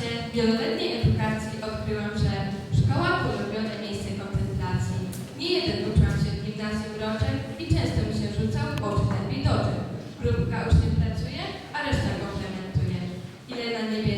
czasie wieloletniej edukacji odkryłam, że szkoła to ulubione miejsce kontemplacji. Nie jeden uczyłam się w gimnazjum roczek i często mi się rzucał w oczy ten widoczek. Grupka uczniów pracuje, a reszta komplementuje. Ile na niebie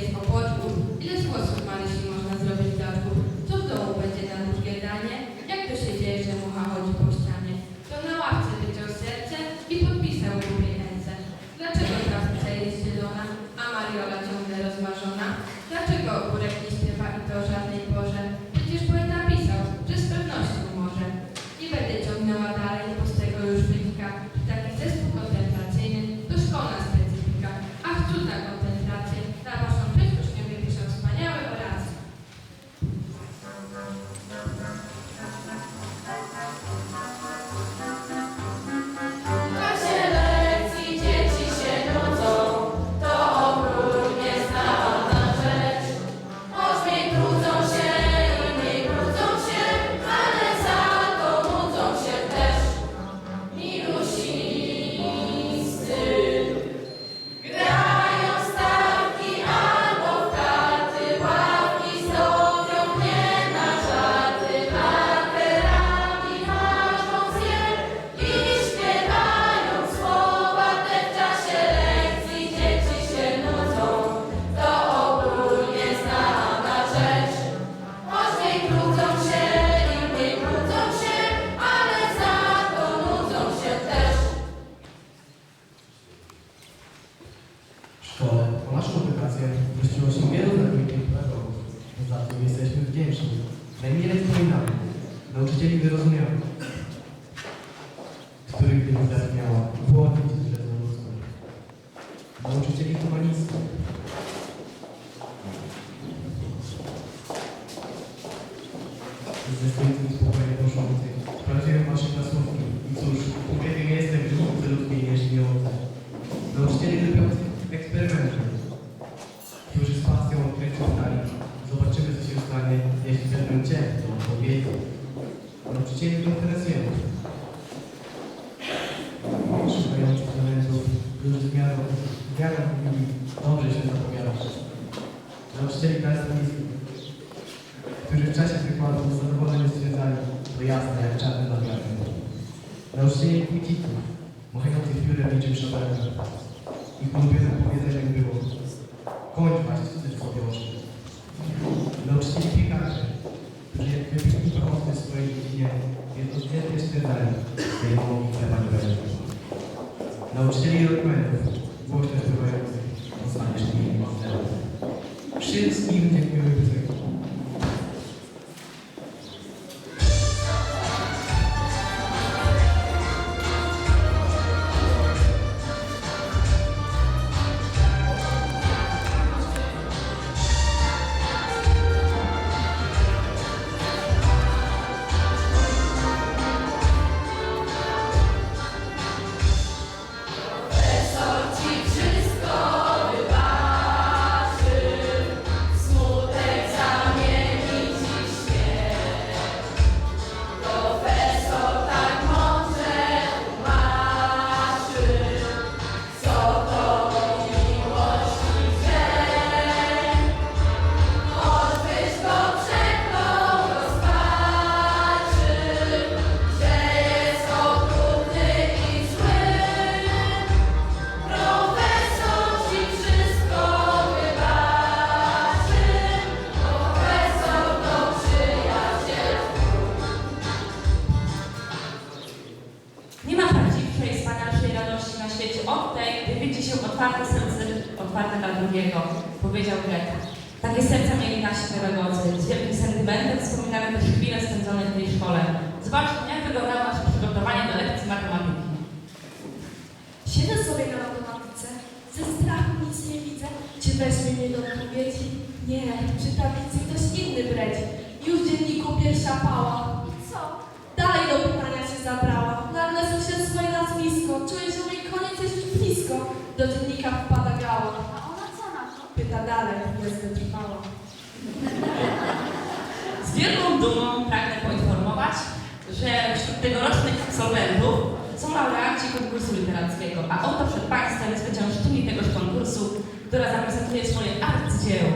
Najmilej wspominamy nauczycieli wyrozumiałych, których gdybym miała żelazną ludzką. Nauczycieli humanistów, ze stolicą spokojnie proszących. Sprawdziłem wasze klasówki i cóż, człowiekiem jestem żyjący ludzkiej nieśmijący. Nauczycieli lubiących eksperymenty, którzy z pasją odkryciu stali. Zobaczymy, co się stanie, jeśli wezmę Cię do odpowiedzi. Nauczycieli interesujących, szukających talentów, którzy z miarą, z miarą mówili, dobrze się zapowiadasz. Nauczycieli kalestronizmu, którzy w czasie wykładu z zadowoleniem stwierdzali, to jasne jak czarny na wiatr. Nauczycieli płcitów, machających piórem niczym szabelka. Ich ulubionym powiedzeniem było kończ macie cudzysłowie oczy. Nauczycieli piekarzy, którzy jak jednoznacznie stwierdzali, że jej mało chleba nie będzie. Nauczycieli elokwentów, głośno śpiewających, zostaniesz mieli mocnego. Wszystkim dziękujemy się otwarte serce otwarte dla drugiego, powiedział Greta. Takie serca mieli nasi pedagodzy. Z wielkim sentymentem wspominamy też chwile spędzone w tej szkole. Zobaczmy, jak wyglądało nasze przygotowanie do lekcji matematyki. Siedzę sobie na matematyce, ze strachu nic nie widzę. Czy weźmie mnie do odpowiedzi? Nie, przy tablicy ktoś inny bredzi. Już w dzienniku pierwsza pała. Do dziennika wpada gała. A ona co na to? Pyta dalej, jest wytrwała. Z wielką dumą pragnę poinformować, że wśród tegorocznych absolwentów są laureaci konkursu literackiego, a oto przed Państwem jest zwyciężczyni tegoż konkursu, która zaprezentuje swoje arcydzieło.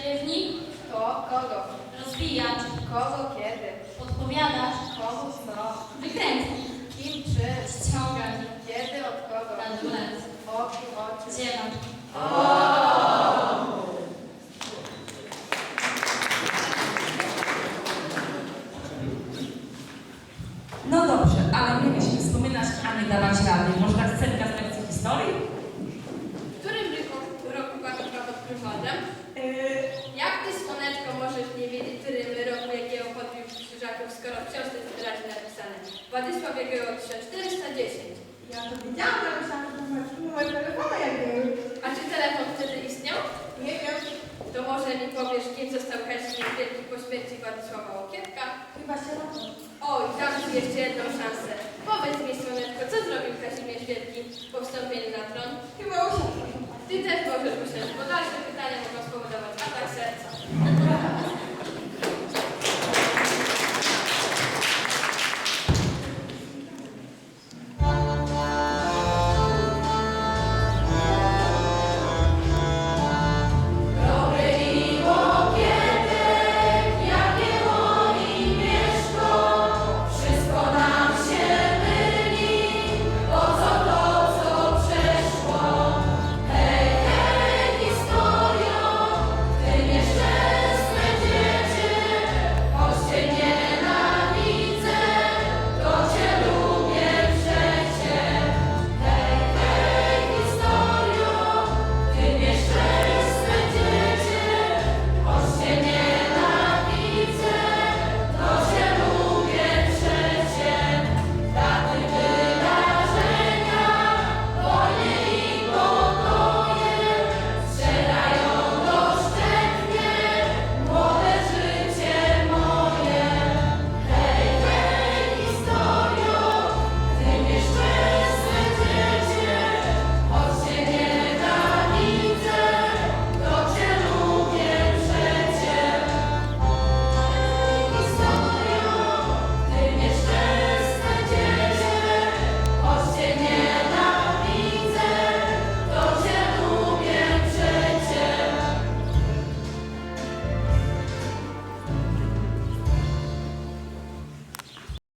Przerywnik. To kogo? Rozbijacz. Kogo kiedy? Podpowiadacz. Komu co? Wykrętnik. Kim czy? Ściągacz. Kiedy od kogo? Radulec. O kim o Jakiego 1410. Ja to widziałam, napisałam to numer, numer telefonu jak był. A czy telefon wtedy istniał? Nie wiem, To może mi powiesz, kim został Kazimierz Wielki po śmierci Władysława Łokietka? chyba się robi. Oj, dam ci jeszcze jedną szansę.